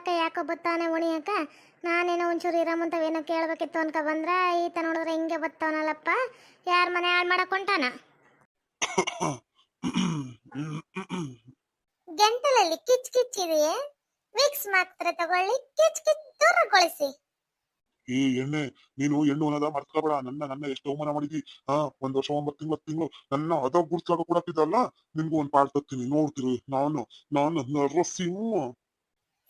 ಬಾಳಕ ಯಾಕೋ ಬತ್ತಾನೆ ಉಣಿಯಕ ನಾನೇನೋ ಒಂಚೂರು ಇರಮಂತವೇನೋ ಕೇಳ್ಬೇಕಿತ್ತು ಅನ್ಕ ಬಂದ್ರ ಈತ ನೋಡಿದ್ರೆ ಹಿಂಗೆ ಬತ್ತವನಲ್ಲಪ್ಪ ಯಾರ ಮನೆ ಹಾಳು ಮಾಡಕ್ ಹೊಂಟಾನ? ಕಿಚ್ ಕಿಚ್ ಕಿಚ್ಚಿದೆಯೇ ವಿಕ್ಸ್ ಮಾತ್ರ ತಗೊಳ್ಳಿ ಕಿಚ್ ಕಿಚ್ ದೂರಗೊಳಿಸಿ. ಈ ಎಣ್ಣೆ ನೀನು ಹೆಣ್ಣು ಅನ್ನೋದ ಮರ್ತ್ಕೋಬೇಡ. ನನ್ನ ನನ್ನ ಎಷ್ಟು ಅವಮಾನ ಮಾಡಿದಿ? ಹಾ ಒಂದ್ ವರ್ಷ ಒಂಬತ್ತು ತಿಂಗಳು ತಿಂಗಳು. ನನ್ನ ಅದ ಗುರುತಾಗ ಕೊಡಕ್ತಿದ್ದಲ್ಲ ನಿನ್ಗೂ ಒಂದ್ ಪಾಠ ತತ್ತೀನಿ ನೋಡ್ತಿರು ನಾನು ನಾನು ನರಸಿಂಹ.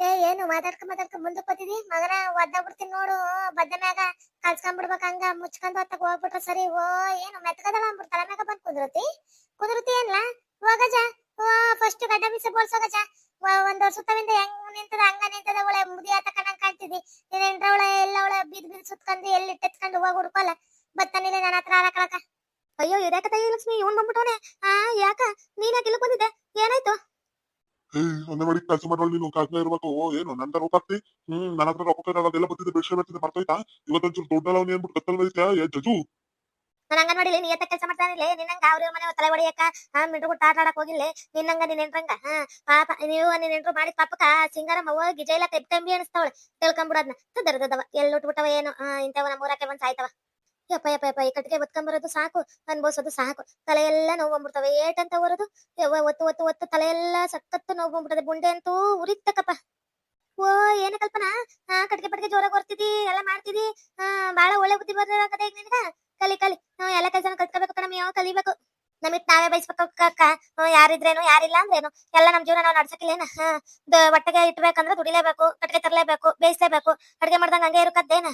ಏ, ಏನು ಮಾತಾಡ್ಕ ಮಾತಾಡ್ಕ ಮುಂದಕ್ಕೆ ಬತ್ತಿದಿ ಮಗನ ಒದ್ದ ಬಿಡ್ತೀನಿ ನೋಡು. ಬದ್ದ ಮ್ಯಾಗ ಕಲ್ಸ್ಕೊಂಡ್ಬಿಡ್ಬೇಕ ಹಂಗ. ಮುಚ್ಕೊಂಡ್ ಹೊತ್ತಕ್ ಹೋಗ್ಬಿಟ್ರ ಸರಿ. ಓ, ಏನು ಮೆತ್ಕದಲ್ಲ ಅಂದ್ಬಿಟ್ಟು ಮ್ಯಾಗ ಬಂದ್ ಕುದ್ರತಿ? ಕುಂದ್ರತಿ ಏನ್ಲ? ಹೋಗಜ ಓ ಫಸ್ಟ್ ಗಡ್ಡ ಬೋಲ್ಸ ಬೋಳ್ಸೋಗಜ ಒಂದ್ ಸುತ್ತವಿಂದ ಹೆಂಗ್ ನಿಂತದ, ಹಂಗ ನಿಂತದ ಒಳ್ಳೆ ಮುದಿ ಆತ ಕಣಂಗ್ ಕಾಣ್ತಿದ್ದಿ. ನೀನೇನ್ರ ಒಳ್ಳೆ, ಎಲ್ಲ ಒಳ್ಳೆ ಬಿದ್ ಬಿದ್ ಸುತ್ಕೊಂಡು ಎಲ್ಲಿ ಇಟ್ಟೆತ್ಕೊಂಡು ಹೋಗಿ ಹುಡ್ಕೋಲ್ಲ. ಬತ್ತಾನಿಲ್ಲ ನನ್ನ ಹತ್ರ ಅಯ್ಯೋ ಇದಕ್ಕ ತಾಯಿ ಲಕ್ಷ್ಮಿ? ಇವನ್ ಬಂದ್ಬಿಟ್ಟವನೆ. ಆ, ಯಾಕ? ನೀನ್ ಯಾಕೆ ಇಲ್ಲಿ ಬಂದಿದ್ದೆ? ಏನಾಯ್ತು? ಏ ಒಂದೇ ಮಾಡಿ ಕೆಲಸ ಮಾಡೋಳು ನೀನು ಕಾಸ್ನ ಇರ್ಬೇಕು. ಓ, ಏನು ನನ್ನ ರೂಪ ಆಗ್ತಿ ಹ್ಮ್ ನನ್ನ ಹತ್ರ ರೊಕ್ಕ ಅದೆಲ್ಲ ಬರ್ತಿದೆ ಬೇಷ ಬರ್ತಿದೆ ಬರ್ತೈತಾ ಇವತ್ತೊಂಚೂರು ದೊಡ್ಡ ಅವ್ನು ಏನ್ಬಿಟ್ಟು ಕತ್ತಲ್ ಬೈತ್ಯಾ ಏ ಜಜು ನಾನು ನೀ ಎತ್ತ ಕೆಲಸ ಮಾಡ್ತಾನಿಲ್ಲ ನಿನ್ನಂಗ ಅವ್ರ ಮನೆ ತಲೆ ಹೊಡಿಯಕ್ಕ ಹಾ ಮಿಡ್ಗುಟ್ಟು ಆಟ ಆಡಕ್ ಹೋಗಿಲ್ಲ. ನಿನ್ನಂಗ ನಿನ್ ಎಂಟ್ರಂಗ ಹಾ, ಪಾಪ, ನೀವು ನಿನ್ ಮಾಡಿ ಮಾಡಿದ ಪಾಪಕ್ಕ ಸಿಂಗಾರಮ್ಮ ಹೋಗಿ ಜೈಲ ತೆಪ್ಪಂಬಿ ಅನಿಸ್ತಾವಳೆ ತಿಳ್ಕೊಂಬಿಡೋದ್ನ ದರ್ದದವ. ಎಲ್ಲಿ ಉಟ್ಬಿಟ್ಟವ, ಏನು? ಇಂಥವ ನಮ್ಮ ಊರಕ್ಕೆ ಬಂದ್ ಸಾಯ್ತವ. ಯಪ್ಪ ಯಪ್ಪ ಯಪ್ಪ, ಈ ಕಟ್ಟಿಗೆ ಬತ್ಕೊಂಬರೋದು ಸಾಕು, ಅನ್ಭವಿಸೋದು ಸಾಕು. ತಲೆ ಎಲ್ಲ ನೋವು ಬಂದ್ಬಿಡ್ತವೆ, ಏಟಂತ ಬರೋದು ಒತ್ತು ಒತ್ತು ಒತ್ತು ತಲೆ ಎಲ್ಲ ಸಖತ್ತು ನೋವು ಬಂದ್ಬಿಡ್ತದೆ, ಬುಂಡೆ ಅಂತೂ ಉರಿತಕ್ಕಪ್ಪ. ಓ, ಏನ ಕಲ್ಪನಾ? ಹಾ ಕಟ್ಗೆ ಪಟ್ಗೆ ಜೋರಾಗಿ ಹೊರ್ತಿದಿ ಎಲ್ಲ ಮಾಡ್ತಿದಿ. ಹಾ ಬಾಳ ಒಳ್ಳೆ ಬುದ್ಧಿ ಬರ್ತದೆ ಈಗ ನಿನಗ. ಕಲಿ ಕಲಿ. ನಾವ್ ಎಲ್ಲ ಕೆಲಸ ಕಲ್ತ್ಕೋಬೇಕು ಕಣಮ್ ಯಾವ ಕಲಿಬೇಕು? ನಮಿತ್ ನಾವೇ ಬಯಸ್ಬೇಕು ಅಕ್ಕ ಯಾರಿದ್ರೇನು, ಯಾರಿಲ್ಲ ಅಂದ್ರೇನು? ಎಲ್ಲ ನಮ್ ಜೀವನ ನಾವು ನಡ್ಸಕ್ಕಿಲ್ಲೇನ? ಹೊಟ್ಟೆಗೆ ಇಟ್ಬೇಕಂದ್ರೆ ದುಡಿಲೇಬೇಕು, ಕಟ್ಟಿಗೆ ತರಲೇಬೇಕು, ಬೇಯಿಸ್ಲೇಬೇಕು. ಅಡ್ಗೆ ಮಾಡ್ದಂಗ ಹಂಗೆ ಇರುಕದ್ದೇನ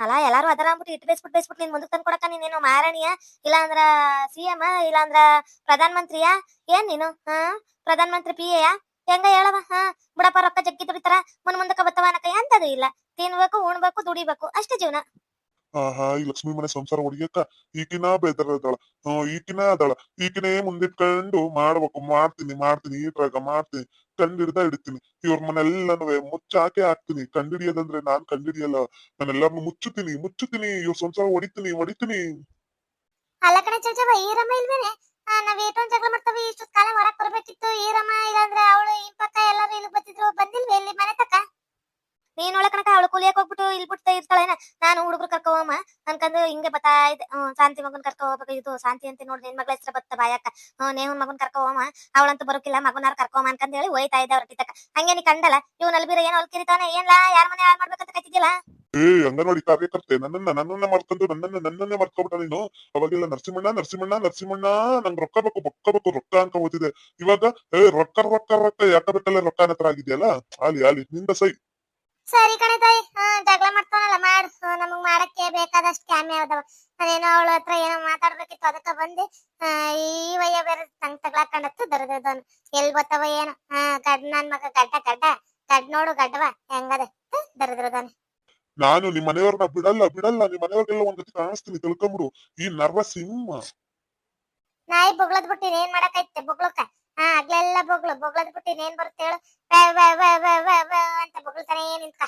ಅಲ್ಲ ಎಲ್ಲಾರು ಅದರ ಅಂದ್ಬಿಟ್ಟು ಇಟ್ಟು ಬೇಯಿಸ್ಬಿಟ್ಟು ಬೇಯಿಸ್ಬಿಟ್ಟು ನೀನ್ ಮುಂದಕ್ಕೆ ತಂದು ಕೊಡಕ ನೀನೇನು ಮಹಾರಾಣಿಯ ಇಲ್ಲ ಅಂದ್ರ ಸಿ ಎಂ ಇಲ್ಲ ಅಂದ್ರ ಪ್ರಧಾನ ಮಂತ್ರಿಯಾ ಏನ್ ನೀನು ಹಾ ಪ್ರಧಾನ ಮಂತ್ರಿ ಪಿ ಎಯ ಹೆಂಗ ಹೇಳವ ಹಾ ಬಿಡಪ್ಪ ರೊಕ್ಕ ಜಗ್ಗಿ ದುಡಿತಾರ, ಮುನ್ ಮುಂದಕ್ಕೆ ಬತ್ತವ ಅನ್ನಕ ಎಂತದು ಇಲ್ಲ. ತಿನ್ಬೇಕು, ಉಣ್ಬೇಕು, ದುಡಿಬೇಕು, ಅಷ್ಟೇ ಜೀವನ. ಆಹಾ, ಈ ಲಕ್ಷ್ಮಿ ಮನೆ ಸಂಸಾರ ಹೊಡಿಯಕ್ಕ ಈಕಿನ ಬೇದರದಳ ಹ್ಮ್ ಈಕಿನ ಅದಳ. ಈಕಿನೇ ಮುಂದಿಟ್ಕೊಂಡು ಮಾಡ್ಬೇಕು, ಮಾಡ್ತೀನಿ ಮಾಡ್ತೀನಿ ಈಟ್ರಾಗ ಮಾಡ್ತೀನಿ, ಕಂಡಿಡ್ದ ಹಿಡಿತೀನಿ ಇವ್ರ ಮನೆಲ್ಲನೂ ಮುಚ್ಚಾಕೆ ಹಾಕ್ತೀನಿ. ಕಂಡಿಡಿಯೋದಂದ್ರೆ ನಾನ್ ಕಂಡಿಡಿಯಲ್ಲ, ನಾನೆಲ್ಲಾರ್ನು ಮುಚ್ಚುತ್ತೀನಿ ಮುಚ್ಚುತ್ತೀನಿ, ಇವ್ರ ಸಂಸಾರ ಹೊಡಿತೀನಿ ಹೊಡಿತೀನಿ ಅಲ್ಲ ಕಣೆ ಚೌಚವ ಈರಮ್ಮ ಇಲ್ವೇನೆ? ನಾವ್ ಏಟೊಂದ್ ಜಗಳ ಮಾಡ್ತವಿ ಇಷ್ಟು ಕಾಲ ಹೊರಗ್ ಬರ್ಬೇಕಿತ್ತು ಈರಮ್ಮ ಇಲ್ಲಾಂದ್ರೆ ಅವಳು ಇರ್ತಾಳೇನ ನಾನು ಹುಡುಗರು ಕರ್ಕೊ ಹೋಮ ಅನ್ಕಂದು ಹಿಂಗೆ ಬತ್ತಾ ಇದ್ದೆ ಶಾಂತಿ ಮಗನ್ ಕರ್ಕೊ ಹೋಗ್ಬೇಕು ಇದು ಶಾಂತಿ ಅಂತ ನೋಡಿ ನಿನ್ ಮಗಳ ಹೆಸರು ಬತ್ತ ಬಾಯಕ್ಕ ಹ್ಮ್ ನೇಹನ್ ಮಗನ್ ಕರ್ಕೊ ಹೋಮ ಅವಳಂತೂ ಬರೋಕಿಲ್ಲ ಮಗನಾರ ಕರ್ಕೊ ಹೋಮ ಅನ್ಕಂದ್ ಹೇಳಿ ಹೋಯ್ತಾ ಇದ್ದೆ ಅವ್ರ ತಕ ಹಂಗೆ ನೀ ಕಂಡಲ್ಲ ಇವ್ ಅಲ್ಬಿರ ಏನೋ ಅಲ್ಕಿರಿತಾನೆ ಏನ್ಲ ಯಾರ ಮನೆ ಹಾಳು ಮಾಡ್ಬೇಕಂತ ಕತ್ತಿದ್ದಿಲ್ಲ ಏ ಅಂಗನವಾಡಿ ಕಾರ್ಯಕರ್ತೆ ನನ್ನನ್ನ ನನ್ನನ್ನೇ ಮರ್ಕೊಂಡು ನನ್ನನ್ನ ನನ್ನನ್ನೇ ಮರ್ಕೊಬಿಟ್ಟ ನೀನು. ಅವಾಗೆಲ್ಲ ನರಸಿಂಹಣ್ಣ ನರಸಿಂಹಣ್ಣ ನರಸಿಂಹಣ್ಣ ನಂಗೆ ರೊಕ್ಕ ಬೇಕು ಬೊಕ್ಕ ಬೇಕು ರೊಕ್ಕ ಅಂತ ಓದಿದೆ. ಇವಾಗ ಏ ರೊಕ್ಕ ರೊಕ್ಕ ರೊಕ್ಕ ಯಾಕ ಬೇಕಲ್ಲ ರೊಕ್ಕ ಹತ್ರ ಆಗಿದೆಯಲ್ಲ? ಅಲ್ಲಿ ಅಲ್ಲಿ ನಿಂದ ಸೈ. ಸರಿ ಕಣೆ ತಾಯಿ ಅದಾವ ನಾನೇನೋ ಅವಳ ಹತ್ರ ಏನೋ ಮಾತಾಡ್ಬೇಕಿತ್ತು ಅದಕ್ಕ ಬಂದೆ. ಈ ವಯ್ಯ ಬೇರೆ ತಂಗ್ ತಗ್ಲಾಕೊಂಡತ್ತು ದರದನ್ ಎಲ್ ಬತ್ತವ ಏನು. ಹಾ ಗಡ್ ನನ್ ಮಗ ಗಡ್ಡ ಗಡ್ಡ. ಗಡ್ ನೋಡು ಗಡ್ಡವ ಹೆಂಗದ? ದರದ್ರದನ್ ನಾನು ನಿಮ್ ಮನೆಯವ್ರನ್ನ ಬಿಡಲ್ಲ ಬಿಡಲ್ಲ. ನಿಮ್ ಮನೆಯವ್ರಿಗೆಲ್ಲ ಒಂದ್ ಜೊತೆ ಕಾಣಿಸ್ತೀನಿ ತಿಳ್ಕೊಂಬಿಡು. ಈ ನರ್ವ ಸಿಂಹ. ನಾಯಿ ಬೊಗ್ಳದ್ ಬಿಟ್ಟು ಏನ್ ಮಾಡಕೈತೆ ಬೊಗ್ಳಕ್ಕ ಹಾ ಆಗ್ಲೆಲ್ಲ ಬೊಗ್ಳು ಬೊಗ್ಳದ್ ಬಿಟ್ಟು ಏನ್ ಬರುತ್ತೆ ಹೇಳು ಅಂತ ಬೊಗಳ್ತಾನೆ ನಿಂತ್ಕ.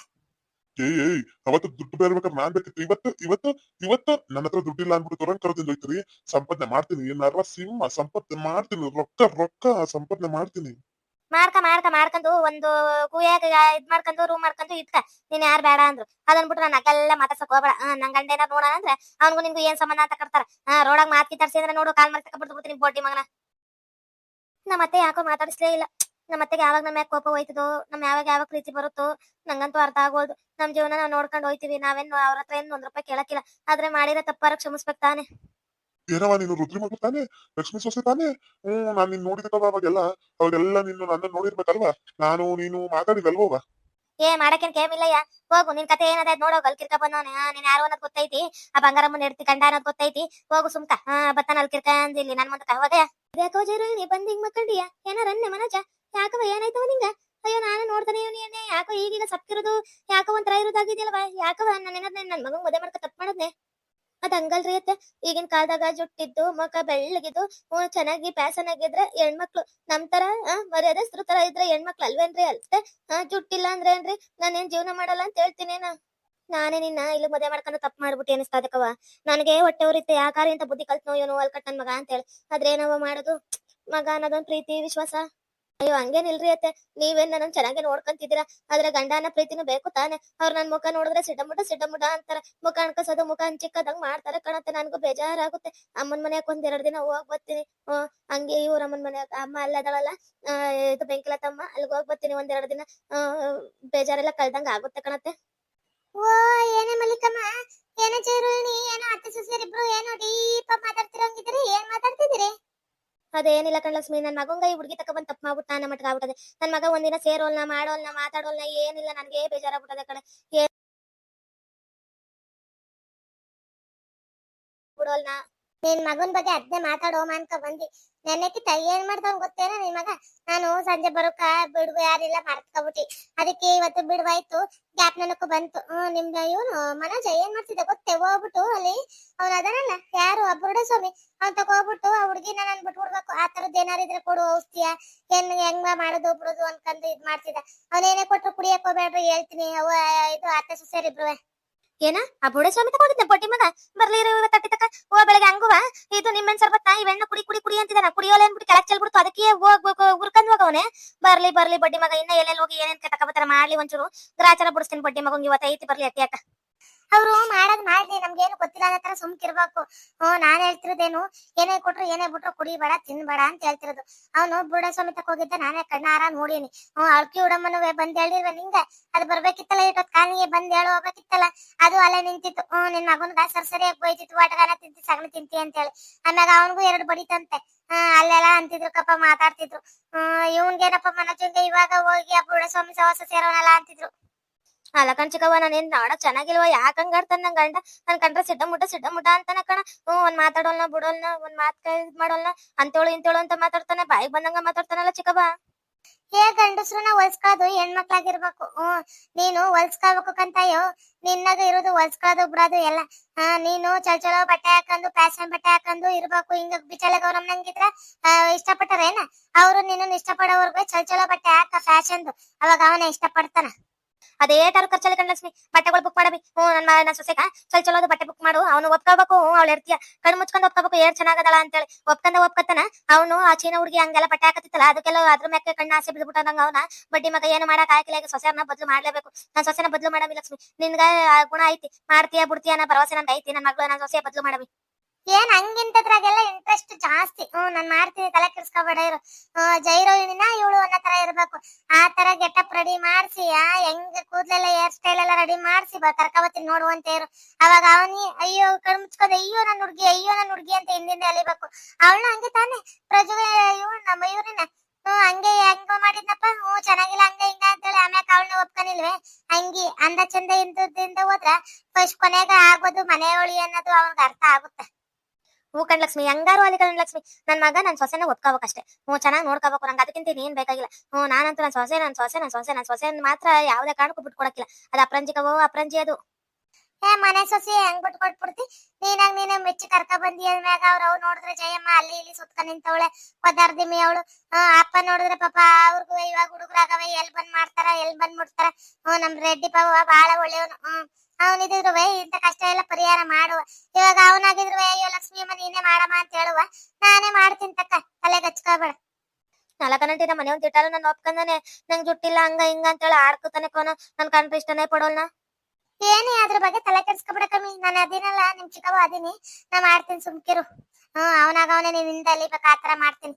ಏಯ್ ಅವತ್ತು ದುಡ್ಡು ಬೇರ್ಬೇಕಾದ್ರೆ ನಾನ್ ಬೇಕಿತ್ತು. ಇವತ್ತು ಇವತ್ತು ಇವತ್ತು ನನ್ನ ಹತ್ರ ದುಡ್ಡಿಲ್ಲ ಅನ್ಬಿಟ್ಟು ತುರಂಗ್ ಕರೆದಿಂದ ಹೋಯ್ತೀರಿ ಸಂಪಾದನೆ ಮಾಡ್ತೀನಿ, ಏನಾರ ಸಿಂಹ ಸಂಪಾದನೆ ಮಾಡ್ತೀನಿ, ರೊಕ್ಕ ರೊಕ್ಕ ಸಂಪಾದನೆ ಮಾಡ್ತೀನಿ. ಮಾರ್ಕ ಮಾರ್ಕ ಮಾಡ್ಕೊಂಡು ಒಂದು ಕೂಯಾಗ ಇದ್ ಮಾಡ್ಕೊಂಡು ರೂಮ್ ಮಾಡ್ಕೊಂಡು ಇತ್ತ ನೀನ್ ಯಾರು ಬೇಡ ಅಂದ್ರು. ಅದನ್ಬಿಟ್ಟು ನಾನು ಅಲ್ಲೆಲ್ಲ ಮಾತಾಡ್ಸಕ್ ಹೋಗಬೇಡ. ನನ್ ಗಂಡ ಏನಾರ ನೋಡ ಅಂದ್ರೆ ಅವ್ನಿಗೂ ಏನ್ ಸಂಬಂಧ ಅಂತ ಕರ್ತಾರ ರೋಡಾಗ ಮಾತ್ ತರ್ಸಿ ಅಂದ್ರೆ ನೋಡು, ಕಾಲ್ ಮಾಡಿ ಬಿಡ್ತೀನಿ ಬೋಟಿ ಮಗನ. ನಮ್ಮ ಅತ್ತೆ ಯಾಕೋ ಮಾತಾಡಿಸ್ಲೇ ಇಲ್ಲ. ನಮ್ಮ ಅತ್ತೆಗೆ ಯಾವಾಗ ನಮ್ಮ ಯಾಕೆ ಕೋಪ ಹೋಯ್ತದೋ ನಮ್ ಯಾವಾಗ ಯಾವಾಗ ಪ್ರೀತಿ ಬರುತ್ತೋ ನಂಗಂತೂ ಅರ್ಥ ಆಗೋದು ನಮ್ ಜೀವನ ನಾವ್ ನೋಡ್ಕೊಂಡು ಹೋಯ್ತಿವಿ ನಾವೇನ್ ಅವ್ರ ಹತ್ರ ಏನ್ ಒಂದ್ ರೂಪಾಯಿ ಕೇಳಕ್ಕಿಲ್ಲ. ಆದ್ರೆ ಮಾಡಿರೋ ತಪ್ಪಾರ ಕ್ಷಮಿಸ್ಬೇಕು ತಾನೆ. ಏನವ ನೀನು ರುದ್ರಿ ಮಗು ತಾನೆ? ಲಕ್ಷ್ಮೀ ಸೊಸೆ ತಾನೆ? ಹ್ಮ್ ನಾನ್ ನಿನ್ ನೋಡಿದ ಅವಾಗೆಲ್ಲ. ಅವಾಗೆಲ್ಲ ನಿನ್ನ ನನ್ನ ನೋಡಿರ್ಬೇಕಲ್ವಾ? ನಾನು ನೀನು ಮಾತಾಡಿದಲ್ವೋಗ ಏ ಮಾಡಕೇನ್ ಕೇಮಿಲ್ಲಯ್ಯ ಹೋಗು ನಿನ್ ಕತೆ ಏನದ ನೋಡೋ ಗಲ್ಕಿರ್ಕ ಕಿರ್ಕ ಹಾ ನೀನ್ ಯಾರು ಅನ್ನೋದ್ ಗೊತ್ತೈತಿ? ಆ ಬಂಗಾರಮ್ಮನ ಎಡ್ತಿ ಕಂಡ ಅನ್ನೋದ್ ಗೊತ್ತೈತಿ? ಹೋಗು ಸುಮ್ಕ. ಹಾ ಬತ್ತಾನ ಅಲ್ಕಿರ್ಕ ಅಂದಿಲ್ಲಿ ನನ್ ಮುಂದಕ ಹೋಗಯ್ಯ. ಯಾಕೋ ಜರು ನೀ ಬಂದ್ ಹಿಂಗ್ ಮಕ್ಕಂಡಿಯ ಏನಾರ ಅನ್ನೆ ಮನಜ? ಯಾಕವ ಏನಾಯ್ತವ ನಿಂಗ? ಅಯ್ಯೋ, ನಾನು ನೋಡ್ತಾನೆ ಇವನೇ ಯಾಕೋ ಈಗೀಗ ಸಪ್ತಿರೋದು ಯಾಕೋ ಒಂಥರ ಇರೋದಾಗಿದೆಯಲ್ವಾ ಯಾಕವ ನನ್ನ ಏನಾದ್ ನನ್ ಮಗನ್ ಮದುವೆ ಮಾಡ್ಕ ತಪ್ಪು ಮಾಡದ್ನೆ? ಅದ್ ಹಂಗಲ್ರಿ ಅತ್ತೆ. ಈಗಿನ ಕಾಲದಾಗ ಜುಟ್ಟಿದ್ದು, ಮುಖ ಬೆಳ್ಳಗಿದ್ದು ಹ್ಮ್ ಚೆನ್ನಾಗಿ ಪ್ಯಾಸನ್ ಆಗಿದ್ರೆ ಹೆಣ್ಮಕ್ಳು ನಮ್ ತರ ಮರ್ಯಾದಸ್ತ್ರ ತರ ಇದ್ರೆ ಹೆಣ್ಮಕ್ಳು ಅಲ್ವೇನ್ರಿ ಅಲ್ತೆ ಆ, ಜುಟ್ಟಿಲ್ಲ ಅಂದ್ರೆ ಏನ್ರಿ? ನಾನೇನ್ ಜೀವನ ಮಾಡಲ್ಲ ಅಂತ ಹೇಳ್ತೀನಿ ನಾ. ನಾನೇ ನಿನ್ನ ಇಲ್ಲಿ ಮದುವೆ ಮಾಡ್ಕೊಂಡು ತಪ್ಪು ಮಾಡ್ಬಿಟ್ಟು ಅನಿಸ್ತಾದಕ್ಕವ ನನಗೆ ಹೊಟ್ಟೆ ಉರಿತೆ ಯಾಕಾರಿ ಇಂತ ಬುದ್ಧಿ ಕಲ್ತ್ ಇವನು ಅಲ್ಕಟ್ ನನ್ ಮಗ ಅಂತ ಹೇಳಿ. ಆದ್ರೆ ಏನವ ಮಾಡೋದು? ಮಗ ಅನ್ನೋದೊಂದ್ ಪ್ರೀತಿ, ವಿಶ್ವಾಸ. ಅಯ್ಯೋ ಹಂಗೇನಿಲ್ರಿ ಅತ್ತೆ. ನೀವೇನ್ ನನ್ನ ಚೆನ್ನಾಗಿ ನೋಡ್ಕೊಂತಿದ್ದೀರಾ? ಆದ್ರೆ ಗಂಡನ ಪ್ರೀತಿನೂ ಬೇಕು ತಾನೆ. ಅವ್ರ ನನ್ ಮುಖ ನೋಡಿದ್ರೆ ಸಿಡಮುಟ ಸಿಡಮುಟ ಅಂತಾರ. ಮುಖ ಅಣ್ಕಸೋದು ಮುಖ ಹಂಚಿಕ್ಕದಂಗ್ ಮಾಡ್ತಾರೆ ಕಣತ್ತೆ. ನನ್ಗೂ ಬೇಜಾರಾಗುತ್ತೆ. ಅಮ್ಮನ್ ಮನೆಯಕ್ ಒಂದ್ ಎರಡ್ ದಿನ ಹೋಗ್ ಬರ್ತೀನಿ. ಹ್ಮ್ ಹಂಗೆ ಇವ್ರ ಅಮ್ಮನ್ ಮನೆ ಅಮ್ಮ ಅಲ್ಲದಳಲ್ಲ ಇದು ಇದು ಬೆಂಕಿಲತ್ತಮ್ಮ ಅಲ್ಲಿಗೆ ಹೋಗ್ ಬರ್ತೀನಿ ಒಂದೆರಡು ದಿನ. ಆ, ಬೇಜಾರೆಲ್ಲ ಕಳ್ದಂಗ ಆಗುತ್ತೆ ಕಣತ್ತೆ. ಓ ಏನೇ ಮಲ್ಲಿಕಮ್ಮ. ಏನೇ ಚೇರು ಏನೋ ಅತ್ತೆ ಅದೇನಿಲ್ಲ ಕಣ್ಲಕ್ಷ್ಮಿ ನನ್ನ ಮಗಂಗ ಈ ಹುಡುಗಿ ತಕ ಬಂದ್ ತಪ್ಪು ಮಾಡ್ಬಿಟ್ಟು ನನ್ನ ಮಟ್ಟ ಆಗ್ಬಿಟ್ಟದೆ. ನನ್ನ ಮಗ ಒಂದಿನ ಸೇರೋಲ್ನ, ಮಾಡೋಲ್ನ, ಮಾತಾಡೋಲ್ನ, ಏನಿಲ್ಲ, ನನ್ಗೆ ಬೇಜಾರಾಗ್ಬಿಟ್ಟದೆ ಏನ್ ಬಿಡೋಲ್ನ? ನಿನ್ ಮಗನ್ ಬಗ್ಗೆ ಅದ್ನೇ ಮಾತಾಡೋ ಅನ್ಕ ಬಂದಿ. ನೆನ್ನೆಕಿತ್ತ ಏನ್ ಮಾಡ್ತಾವ್ ಗೊತ್ತೇನ ನಿನ್ ಮಗ? ನಾನು ಸಂಜೆ ಬರೋಕ ಬಿಡುವ ಯಾರಿಲ್ಲ ಮರ್ತ್ಕೊಬಿಟ್ಟಿ ಅದಕ್ಕೆ ಇವತ್ತು ಬಿಡುವಾಯ್ತು, ಗ್ಯಾಪ್ ನನಕು ಬಂತು. ನಿಮ್ದ ಇವನು ಮನೋಜ ಏನ್ ಮಾಡ್ತಿದ್ದೆ ಗೊತ್ತೇ? ಹೋಗ್ಬಿಟ್ಟು ಅಲ್ಲಿ ಅವ್ನ ಅದನಲ್ಲ, ಯಾರು? ಅಬ್ಬರುಡ ಸ್ವಾಮಿ ಅವ್ನ ತಗೋಬಿಟ್ಟು ಆ ಹುಡ್ಗಿನ ನನ್ ಬಿಟ್ಬಿಡ್ಬೇಕು ಆ ತರದ್ ಏನಾರ ಇದ್ರೆ ಕೊಡು, ಔಷಧಿಯ. ಏನ್, ಹೆಂಗ ಮಾಡೋದು ಬಿಡುದು ಅನ್ಕಂದು ಇದ್ ಮಾಡ್ತಿದ್ದ. ಏನೇ ಕೊಟ್ರು ಕುಡಿಯಕ್ ಹೋಗ್ಬೇಡ್ರಿ ಹೇಳ್ತೀನಿ. ಅವ ಇದು ಅತ್ತೆ ಸೊಸೆರಿಬ್ರು ಏನ? ಆ ಬುಡೆ ಸ್ವಾಮಿ ತಗೊಂಡಿದ್ದೆ ಬೊಟ್ಟಿ ಮಗ? ಬರ್ಲಿ ಇವ ತಟ್ಟಿ ತಕ ಓ, ಬೆಳಗ್ಗೆ ಹಂಗುವ. ಇದು ನಿಮ್ಮೆನ್ ಸರ್ಬತ್ತ ಇವೆಣ್ಣ ಕುಡಿ ಕುಡಿ ಕುಡಿ ಅಂತಿದ್ದಾನ ಕುಡಿಯೋಲೆ ಅನ್ಬಿಟ್ಟು ಕೆಳಕ್ ಚೆಲ್ಬಿಡ್ತು? ಅದಕ್ಕೆ ಹೋಗ್ಬೇಕು ಉರ್ಕಂದ್ ಹೋಗವನೆ. ಬರ್ಲಿ ಬರ್ಲಿ ಬಡ್ಡಿ ಮಗ, ಇನ್ನ ಎಲ್ಲೆಲ್ಲಿ ಹೋಗಿ ಏನೇನ್ ತಗೋಬತ್ತಾರ ಮಾಡ್ಲಿ ಒಂಚೂರು. ಗ್ರಾಚಾರ ಬಿಡಿಸ್ತೀನಿ ಬಡ್ಡಿ ಮಗಂಗೆ ಇವತ್ತೈತಿ, ಬರ್ಲಿ ಅಟ್ಟಿ ಅಕ್ಕ. ಅವ್ರು ಮಾಡೋದ್ ಮಾಡ್ಲಿ, ನಮ್ಗೇನು ಗೊತ್ತಿಲ್ಲ ಅನ್ನೋ ತರ ಸುಮ್ಕಿರ್ಬೇಕು ಹ್ಮ್ ನಾನ್ ಹೇಳ್ತಿರೋದೇನು, ಏನೇ ಕೊಟ್ರು ಏನೇ ಬಿಟ್ರು ಕುಡಿಬೇಡ, ತಿನ್ಬೇಡ ಅಂತ ಹೇಳ್ತಿರೋದು. ಅವನು ಬುಡ ಸ್ವಾಮಿ ತಕ ಹೋಗಿದ್ದ, ನಾನೇ ಕಣ್ಣಾರ ನೋಡೀನಿ ಹ್ಮ್ ಅಳ್ಕಿ ಉಡಮ್ಮನು ಬಂದ್ ಹೇಳಿಲ್ವ ನಿಂಗ? ಅದು ಬರ್ಬೇಕಿತ್ತಲ್ಲ ಇಟ್ಟೊತ್ ಕಾಲಿಗೆ ಬಂದ್ ಹೇಳು, ಹೋಗ್ಬೇಕಿತ್ತಲ್ಲ? ಅದು ಅಲ್ಲೇ ನಿಂತಿತ್ತು. ಹ್ಮ್ ನಿನ್ ಮಗನ್ಗ ಸರ್ ಸರಿಯಾಗಿ ಬೈತಿತ್ತು, ವಾಟಗಾನ ತಿಂತಿ, ಸಗಣಿ ತಿಂತಿ ಅಂತ ಹೇಳಿ. ಆಮ್ಯಾಗ ಅವನ್ಗೂ ಎರಡು ಬಡಿತಂತೆ. ಹ್ಮ್ ಅಲ್ಲೆಲ್ಲ ಅಂತಿದ್ರು, ಕಪ್ಪ ಮಾತಾಡ್ತಿದ್ರು. ಹ್ಮ್ ಇವ್ನ್ಗೇನಪ್ಪ ಮನಜುಂಗೆ ಇವಾಗ ಹೋಗಿ ಆ ಬುಡ ಸ್ವಾಮಿ ಸಹವಾಸ ಸೇರೋನಲ್ಲ ಅಂತಿದ್ರು. ಅಲ್ಲ ನಾನು ಏನ್ ನೋಡಕ್ ಚೆನ್ನಾಗಿಲ್ವ? ಯಾಕೆ ಹಂಗಾಡ್ತಾನ ನನ್ ಗಂಡ? ನನ್ ಕಂಡ್ರೆ ಸಿಡ್ಡ ಮುಟ್ಟ ಸಿಡ್ಡ ಮುಟ ಅಂತಾನ ಕಣ. ಹ್ಮ್ ಒಂದ್ ಮಾತಾಡೋಲ್ನ, ಬಿಡೋಲ್ನ, ಒಂದ್ ಮಾತ್ ಕೈ ಮಾಡೋಲ್ನ, ಅಂತೇಳು, ಇಂತೇಳು ಅಂತ ಮಾತಾಡ್ತಾನೆ. ಬಾಯಿಗೆ ಬಂದಂಗ ಮಾತಾಡ್ತಾನಲ್ಲ ಚಿಕ್ಕವ್ವ. ಹೇ ಗಂಡಸ್ರನ್ನ ಹೊಲ್ಸ್ಕೊಳ್ಳೋದು ಹೆಣ್ಮಕ್ಳಾಗಿರ್ಬೇಕು. ಹ್ಮ್ ನೀನು ಹೊಲ್ಸ್ಕೊಬೇಕು ಕಂತಾಯೋ. ನಿನ್ನಾಗ ಇರೋದು ಹೊಲ್ಸ್ಕೊದು ಬಿಡೋದು ಎಲ್ಲ. ಹಾ, ನೀನು ಚಲ್ ಚಲೋ ಬಟ್ಟೆ ಹಾಕೊಂಡು, ಫ್ಯಾಷನ್ ಬಟ್ಟೆ ಹಾಕೊಂಡು ಇರ್ಬೇಕು. ಹಿಂಗ ಇಷ್ಟ ಗೌರಮ್ಮನಂಗಿದ್ರ ಇಷ್ಟಪಟ್ಟರೇನ? ಅವ್ರು ನಿನ್ನ ಇಷ್ಟಪಡೋರ್ಗೆ ಚಲ್ ಚಲೋ ಬಟ್ಟೆ ಹಾಕ, ಫ್ಯಾಷನ್ದು. ಅವಾಗ ಅವನ ಇಷ್ಟಪಡ್ತಾನ. ಅದೇ ತರ ಖರ್ಚಲ್ಲಿ ಕಣ್ಲಕ್ಷ್ಮಿ ಬಟ್ಟೆಗಳು ಬುಕ್ ಮಾಡಬಿ. ಹ್ಞೂ ನನ್ನ ನನ್ನ ಸೊಸೆಗ. ಚಲ್ ಚಲೋದು ಬಟ್ಟೆ ಬುಕ್ ಮಾಡು. ಅವನು ಒಪ್ಕೋಬೇಕು ಅವ್ಳು ಇರ್ತೀಯ ಕಣ್ ಮುಚ್ಕೊಂಡು ಒಪ್ಕೋಬೇಕು ಏನ್ ಚೆನ್ನಾಗದಲ್ಲ ಅಂತೇಳಿ. ಒಪ್ಕೊಂಡ ಒಪ್ಕತ್ತಾನ. ಅವನು ಆ ಚೀನ ಹುಡುಗಿ ಹಂಗೆಲ್ಲ ಬಟ್ಟೆ ಹಾಕತ್ತಿತ್ತಲ್ಲ, ಅದಕ್ಕೆಲ್ಲ ಅದ್ರ ಮ್ಯಾಕೆ ಕಣ್ಣ ಆಸೆ ಬಿದ್ಬಿಟ್ಟ ನಂಗ ಅವನ. ಬಡ್ಡಿ ಮಗ ಏನು ಮಾಡಕ್ ಆಗಿಲ್ಲ ಈಗ ಸೊಸೆನ ಬದಲು ಮಾಡ್ಲೇಬೇಕು. ನನ್ನ ಸೊಸೆನ ಬದಲು ಮಾಡಬಿ ಲಕ್ಷ್ಮಿ. ನಿನ್ಗ ಗುಣ ಐತಿ. ಮಾಡ್ತೀಯ, ಬಿಡ್ತೀಯ ಅನ್ನೋ ಭರವಸೆ ನಂದು ಐತಿ. ನನ್ನ ಮಗಳು ನನ್ನ ಸೊಸೆ ಬದಲು ಮಾಡಬಿ. ಏನ್ ಹಂಗಿಂತದ್ರಾಗೆಲ್ಲ ಇಂಟ್ರೆಸ್ಟ್ ಜಾಸ್ತಿ. ಹ್ಮ್, ನಾನ್ ಮಾಡ್ತೀನಿ, ತಲೆ ಕೆಡ್ಸ್ಕೊಬೇಡ ಇರು. ಜೈರೋಯಿನ ಇವಳು ಅನ್ನೋ ತರ ಇರ್ಬೇಕು. ಆ ತರ ಗೆಟಪ್ ರೆಡಿ ಮಾಡ್ಸಿ, ಆ ಹೆಂಗ್ ಕೂದ್ಲೆಲ್ಲ ಹೇರ್ ಸ್ಟೈಲ್ ಎಲ್ಲ ರೆಡಿ ಮಾಡ್ಸಿ, ಬಾ ಕರ್ಕೊಬತ್ತೀನಿ ನೋಡುವಂತ ಇರು ಅವಾಗ ಅವನಿ, ಅಯ್ಯೋ ಕಣ್ ಮುಚ್ಕೋದ, ಅಯ್ಯೋ ನನ್ನ ಹುಡ್ಗಿ, ಅಯ್ಯೋ ನನ್ನ ಹುಡ್ಗಿ ಅಂತ ಹಿಂದಿಂದ ಅಲಿಬೇಕು ಅವಳು ಹಂಗೆ ತಾನೆ. ಪ್ರಜು ಇವಳು ನಮ್ಮ ಇವ್ರನ್ನ. ಹ್ಮ್, ಹಂಗೆ, ಹೆಂಗ ಮಾಡಿದ್ನಪ್ಪ. ಹ್ಮ್, ಚೆನ್ನಾಗಿಲ್ಲ, ಹಂಗ, ಹಿಂಗ ಅಂತೇಳಿ ಆಮ್ಯಾಕ ಅವಳನ್ನ ಒಪ್ಕೊಂಡಿಲ್ವೇ? ಹಂಗಿ ಅಂದ ಚಂದ ಇಂದದಿಂದ ಹೋದ್ರ ಫಸ್ಟ್ ಕೊನೆಗ ಆಗೋದು ಮನೆಯೊಳಿ ಅನ್ನೋದು ಅವ್ನಿಗೆ ಅರ್ಥ ಆಗುತ್ತೆ. ಹ್ಞೂ ಕಣ್ಲಕ್ಷ್ಮಿ ಹೆಂಗಾರು ಅಲ್ಲಿ ಕಣ್ಲಕ್ಷ್ಮಿ ನನ್ ಮಗ ನನ್ ಸೊಸೆನ ಒಪ್ಕೋಬೇಕಷ್ಟೇ ಹ್ಞೂ, ಚೆನ್ನಾಗಿ ನೋಡ್ಕೋಬೇಕು, ನಂಗೆ ಅದಕ್ಕಿಂತ ಏನ್ ಬೇಕಾಗಿಲ್ಲ. ಹ್ಞೂ, ನಾನಂತೂ ನನ್ ಸೊಸೆ ನನ್ ಸೊಸೆ ನನ್ ಸೊಸೆ ನನ್ ಸೊಸೆ ಮಾತ್ರ ಯಾವ್ದೇ ಕಾರಣಕ್ಕೂ ಬಿಟ್ಕೊಡಕ್ಕಿಲ್ಲ. ಅದು ಅಪ್ರಂಜಿಕವೋ ಅಪ್ರಂಜಿ ಅದು ಮನೆ ಸೊಸಿ ಹೆಂಗ್ ಬಿಟ್ಕೊಟ್ಬಿಡ್ತಿ ನೀನಾಗ ನೀನ ಮೆಚ್ಚಿ ಕರ್ಕ ಬಂದಿ ಅಂದ್ಮ್ಯಾಗ ಅವ್ರ ಅವ್ ನೋಡಿದ್ರೆ ಜಯಮ್ಮ ಅಲ್ಲಿ ಇಲ್ಲಿ ಸುತ್ಕ ನಿಂತವಳೆ ಪದಾರ್ಧಿಮಿ ಅವಳು. ಅಪ್ಪ ನೋಡಿದ್ರೆ ಪಾಪ ಅವ್ರಿಗೂ ಇವಾಗ ಹುಡುಗರಾಗವ ಎಲ್ ಬಂದ್ ಮಾಡ್ತಾರ ಎಲ್ ಬಂದ್ ಮುಡ್ತಾರ ಹ್ಮ್ ನಮ್ ರೆಡ್ಡಿ ಪಾವ ಬಹಳ ಒಳ್ಳೆಯವನು. ಹ್ಮ್ ವೈ ಇಂತ ಕಷ್ಟ ಎಲ್ಲ ಪರಿಹಾರ ಮಾಡುವ. ಇವಾಗ ಅವನಾಗಿದ್ರು ಅಯ್ಯೋ ಲಕ್ಷ್ಮಿ ಅಮ್ಮ ನೀನೇ ಮಾಡಮ್ಮ ಅಂತ ಹೇಳುವ. ನಾನೇ ಮಾಡ್ತೀನಿ ತಕ್ಕ ತಲೆ ಹಚ್ಕೋಬೇಡ ನಾಲ್ಕನಂಟಿ ನಮ್ಮ ಮನೆ ಒಂದ್ ತಿಟ್ಟಾರು ನಾನು ಒಪ್ಕೊಂಡನೆ ನಂಗೆ ಜುಟ್ಟಿಲ್ಲ ಹಂಗ ಹಿಂಗ ಅಂತ ಹೇಳಿ ಆಡ್ಕೊತಾನೆ ಕೋನ. ನನ್ ಕಂಡ್ರೆ ಇಷ್ಟನೇ ಪಡೋಲ್ನ? ಏನೇ ಅದ್ರ ಬಗ್ಗೆ ನಾನು ಅದಿನಲ್ಲ, ನಿಮ್ ಚಿಕ್ಕವ ಅದೀನಿ. ನಾ ಮಾಡ್ತೀನಿ ಸುಮ್ಕಿರು ಹ್ಮ್ ಅವನಾಗ ಅವನೇ ನೀನ್ ಹಿಂದೆ ಅಲಿಬೇಕು ಆತರ ಮಾಡ್ತೀನಿ.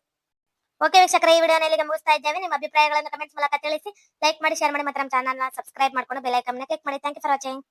ಓಕೆ ವೀಕ್ಷಕರ, ಈ ವಿಡಿಯೋನ ಇಲ್ಲಿಗೆ ಮುಗಿಸ್ತಾ ಇದ್ದೇವೆ. ನಿಮ್ಮ ಅಭಿಪ್ರಾಯಗಳನ್ನು ಕಮೆಂಟ್ಸ್ ಮೂಲಕ ತಿಳಿಸಿ. ಲೈಕ್ ಮಾಡಿ ಶೇರ್ ಮಾಡಿ ಮತ್ತೆ ನಮ್ಮ ಚಾನಲ್ನ ಸಬ್ಸ್ಕ್ರೈಬ್ ಮಾಡ್ಕೊಂಡು ಬೆಲ್ ಐಕನ್ನ ಕ್ಲಿಕ್ ಮಾಡಿ. Thank you for watching